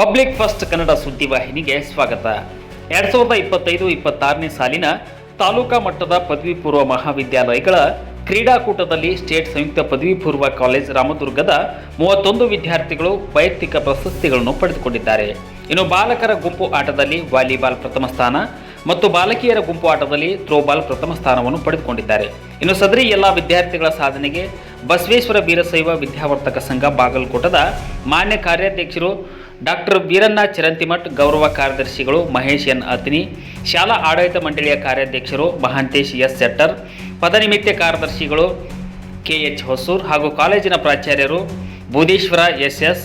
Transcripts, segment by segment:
Public first Kannada ಸುದ್ದಿವಾಹಿನಿಗೆ ಸ್ವಾಗತ. ಎರಡ್ ಸಾವಿರದ ಇಪ್ಪತ್ತೈದು ಇಪ್ಪತ್ತಾರನೇ ಸಾಲಿನ ತಾಲೂಕಾ ಮಟ್ಟದ ಪದವಿ ಪೂರ್ವ ಮಹಾವಿದ್ಯಾಲಯಗಳ ಕ್ರೀಡಾಕೂಟದಲ್ಲಿ ಸ್ಟೇಟ್ ಸಂಯುಕ್ತ ಪದವಿ ಪೂರ್ವ ಕಾಲೇಜ್ ರಾಮದುರ್ಗದ ಮೂವತ್ತೊಂದು ವಿದ್ಯಾರ್ಥಿಗಳು ವೈಯಕ್ತಿಕ ಪ್ರಶಸ್ತಿಗಳನ್ನು ಪಡೆದುಕೊಂಡಿದ್ದಾರೆ. ಇನ್ನು ಬಾಲಕರ ಗುಂಪು ಆಟದಲ್ಲಿ ವಾಲಿಬಾಲ್ ಪ್ರಥಮ ಸ್ಥಾನ ಮತ್ತು ಬಾಲಕಿಯರ ಗುಂಪು ಆಟದಲ್ಲಿ ಥ್ರೋಬಾಲ್ ಪ್ರಥಮ ಸ್ಥಾನವನ್ನು ಪಡೆದುಕೊಂಡಿದ್ದಾರೆ. ಇನ್ನು ಸದರಿ ಎಲ್ಲ ವಿದ್ಯಾರ್ಥಿಗಳ ಸಾಧನೆಗೆ ಬಸವೇಶ್ವರ ವೀರಶೈವ ವಿದ್ಯಾವರ್ತಕ ಸಂಘ ಬಾಗಲಕೋಟದ ಮಾನ್ಯ ಕಾರ್ಯಾಧ್ಯಕ್ಷರು ಡಾಕ್ಟರ್ ವೀರಣ್ಣ ಚಿರಂತಿಮಠ್ ಗೌರವ ಕಾರ್ಯದರ್ಶಿಗಳು ಮಹೇಶ್ ಎನ್ ಅತ್ನಿ, ಶಾಲಾ ಆಡಳಿತ ಮಂಡಳಿಯ ಕಾರ್ಯಾಧ್ಯಕ್ಷರು ಮಹಾಂತೇಶ್ ಎಸ್ ಶೆಟ್ಟರ್, ಪದನಿಮಿತ್ತ ಕಾರ್ಯದರ್ಶಿಗಳು ಕೆ ಎಚ್ ಹೊಸೂರ್ ಹಾಗೂ ಕಾಲೇಜಿನ ಪ್ರಾಚಾರ್ಯರು ಬುಧೇಶ್ವರ ಎಸ್ ಎಸ್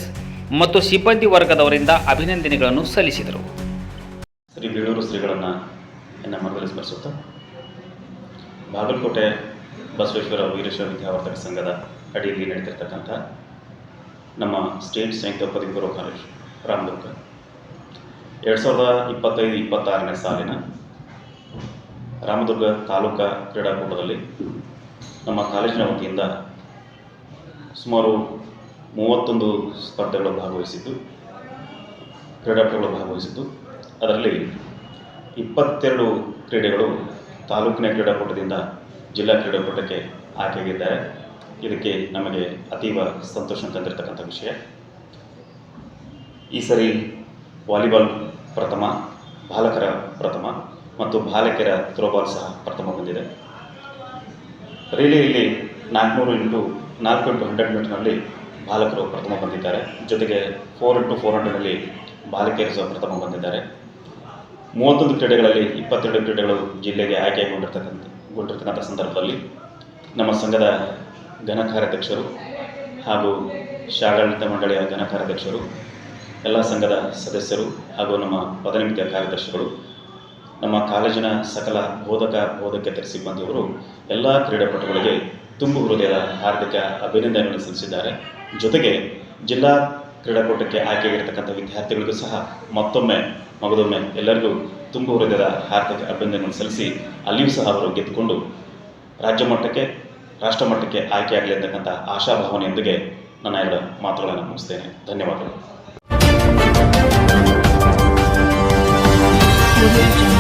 ಮತ್ತು ಸಿಬ್ಬಂದಿ ವರ್ಗದವರಿಂದ ಅಭಿನಂದನೆಗಳನ್ನು ಸಲ್ಲಿಸಿದರು. ಶ್ರೀ ಬೀಳೂರು ಶ್ರೀಗಳನ್ನು ಎನ್ನ ಸ್ಮರಿಸುತ್ತಾ, ಬಾಗಲಕೋಟೆ ಬಸವೇಶ್ವರ ವೀರೇಶ್ವರ ವಿದ್ಯಾವರ್ಧಕ ಸಂಘದ ಅಡಿಯಲ್ಲಿ ನಡೀತಿರ್ತಕ್ಕಂಥ ನಮ್ಮ ಸ್ಟೇಟ್ ಸಂಯುಕ್ತ ಪದವಿ ಪೂರ್ವ ಕಾಲೇಜು. ರಾಮದುರ್ಗ ಎರಡು ಸಾವಿರದ ಇಪ್ಪತ್ತೈದು, ಇಪ್ಪತ್ತಾರನೇ ಸಾಲಿನ ರಾಮದುರ್ಗ ತಾಲೂಕಾ ಕ್ರೀಡಾಕೂಟದಲ್ಲಿ ನಮ್ಮ ಕಾಲೇಜಿನ ವತಿಯಿಂದ ಸುಮಾರು ಮೂವತ್ತೊಂದು ಸ್ಪರ್ಧೆಗಳು ಭಾಗವಹಿಸಿದ್ದು, ಕ್ರೀಡಾಪಟುಗಳು ಭಾಗವಹಿಸಿದ್ದು. ಅದರಲ್ಲಿ ಇಪ್ಪತ್ತೆರಡು ಕ್ರೀಡೆಗಳು ತಾಲೂಕಿನ ಕ್ರೀಡಾಕೂಟದಿಂದ ಜಿಲ್ಲಾ ಕ್ರೀಡಾಕೂಟಕ್ಕೆ ಆಯ್ಕೆಯಾಗಿದ್ದಾರೆ. ಇದಕ್ಕೆ ನಮಗೆ ಅತೀವ ಸಂತೋಷ ತಂದಿರತಕ್ಕಂಥ ವಿಷಯ. ಈ ಸರಿ ವಾಲಿಬಾಲ್ ಪ್ರಥಮ, ಬಾಲಕರ ಪ್ರಥಮ ಮತ್ತು ಬಾಲಕಿಯರ ಥ್ರೋಬಾಲ್ ಸಹ ಪ್ರಥಮ ಬಂದಿದೆ. ರಿಲೇಯಲ್ಲಿ ನಾಲ್ಕುನೂರು ಇಂಟು ನಾಲ್ಕು ಇಂಟು ಹಂಡ್ರೆಡ್ ಮೀಟರ್ನಲ್ಲಿ ಬಾಲಕರು ಪ್ರಥಮ ಬಂದಿದ್ದಾರೆ. ಜೊತೆಗೆ ಫೋರ್ ಇಂಟು ಫೋರ್ ಹಂಡ್ರೆಡ್ನಲ್ಲಿ ಬಾಲಕಿಯರು ಸಹ ಪ್ರಥಮ ಬಂದಿದ್ದಾರೆ. ಮೂವತ್ತೊಂದು ಕ್ರೀಡೆಗಳಲ್ಲಿ ಇಪ್ಪತ್ತೆರಡು ಕ್ರೀಡೆಗಳು ಜಿಲ್ಲೆಗೆ ಆಯ್ಕೆಗೊಂಡಿರ್ತಕ್ಕಂಥ, ಗೊಂಡಿರ್ತಕ್ಕಂಥ ಸಂದರ್ಭದಲ್ಲಿ ನಮ್ಮ ಸಂಘದ ಘನ ಕಾರ್ಯಾಧ್ಯಕ್ಷರು ಹಾಗೂ ಶಾಲಾಡಳಿತ ಮಂಡಳಿಯ ಘನ ಕಾರ್ಯಾಧ್ಯಕ್ಷರು ಎಲ್ಲ ಸಂಘದ ಸದಸ್ಯರು ಹಾಗೂ ನಮ್ಮ ಪದನಿಮಿತ್ತ ಕಾರ್ಯದರ್ಶಿಗಳು, ನಮ್ಮ ಕಾಲೇಜಿನ ಸಕಲ ಬೋಧಕ, ಬೋಧಕೇತರ ಸಿಬ್ಬಂದಿಯವರು ಎಲ್ಲ ಕ್ರೀಡಾಪಟುಗಳಿಗೆ ತುಂಬು ಹೃದಯದ ಹಾರ್ದಿಕ ಅಭಿನಂದನೆಗಳನ್ನು ಸಲ್ಲಿಸಿದ್ದಾರೆ. ಜೊತೆಗೆ ಜಿಲ್ಲಾ ಕ್ರೀಡಾಕೂಟಕ್ಕೆ ಆಯ್ಕೆಯಾಗಿರ್ತಕ್ಕಂಥ ವಿದ್ಯಾರ್ಥಿಗಳಿಗೂ ಸಹ ಮತ್ತೊಮ್ಮೆ, ಮಗದೊಮ್ಮೆ ಎಲ್ಲರಿಗೂ ತುಂಬು ಹೃದಯದ ಹಾರ್ದಿಕ ಅಭಿನಂದನೆಗಳನ್ನು ಸಲ್ಲಿಸಿ ಅಲ್ಲಿಯೂ ಸಹ ಅವರು ಗೆದ್ದುಕೊಂಡು ರಾಜ್ಯ ಮಟ್ಟಕ್ಕೆ, ರಾಷ್ಟ್ರ ಮಟ್ಟಕ್ಕೆ ಆಯ್ಕೆಯಾಗಲಿ ಅಂತಕ್ಕಂಥ ಆಶಾಭಾವನೆಯೊಂದಿಗೆ ನನ್ನ ಎರಡು ಮಾತುಗಳನ್ನು ಮುಗಿಸ್ತೇನೆ. ಧನ್ಯವಾದಗಳು. Thank you.